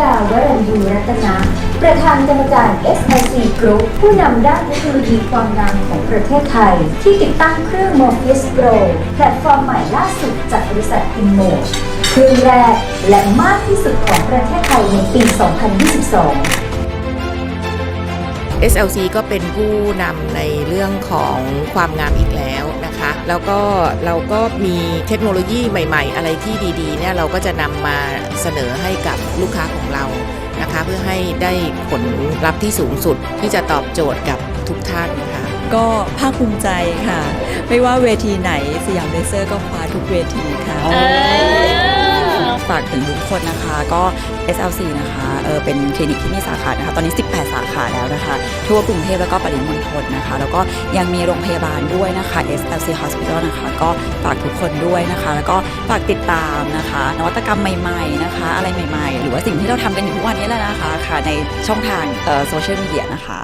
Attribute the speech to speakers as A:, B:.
A: ดาวรัญยูรัตนะประธานกรรมการ SIC Group ผู้นำด้านเทคโนโลยีความงามของประเทศไทย ที่ติดตั้งเครื่อง Morpheus Pro แพลตฟอร์มใหม่ล่าสุดจากบริษัท Inmo เครื่องแรกและมากที่สุดของประเทศไทยในปี 2022
B: SLC ก็เป็นผู้นำในเรื่องของความงามอีกแล้ว แล้วก็เราก็มีเทคโนโลยีใหม่ ๆ อะไรที่ดีๆเนี่ยเราก็จะนำมาเสนอให้กับลูกค้าของเรานะคะเพื่อให้ได้ผลลัพธ์ที่สูงสุดที่จะตอบโจทย์กับทุกท่านค่ะ
C: ก็ภาคภูมิใจค่ะ ไม่ว่าเวทีไหนสยามเลเซอร์ก็คว้าทุกเวทีค่ะ ฝากถึงทุกคนนะคะ ก็ SLC นะคะเออเป็นคลินิกที่มีสาขานะคะ ตอนนี้ 18 สาขาแล้วนะคะ ทั่วกรุงเทพแล้วก็ปริมณฑลนะคะ แล้วก็ยังมีโรงพยาบาลด้วยนะคะ SLC Hospital นะคะ ก็ฝากทุกคนด้วยนะคะ แล้วก็ฝากติดตามนะคะ นวัตกรรมใหม่ๆนะคะ อะไรใหม่ๆ หรือว่าสิ่งที่เราทำกันอยู่ทุกวันนี้แหละนะคะค่ะในช่องทางโซเชียลมีเดียนะคะ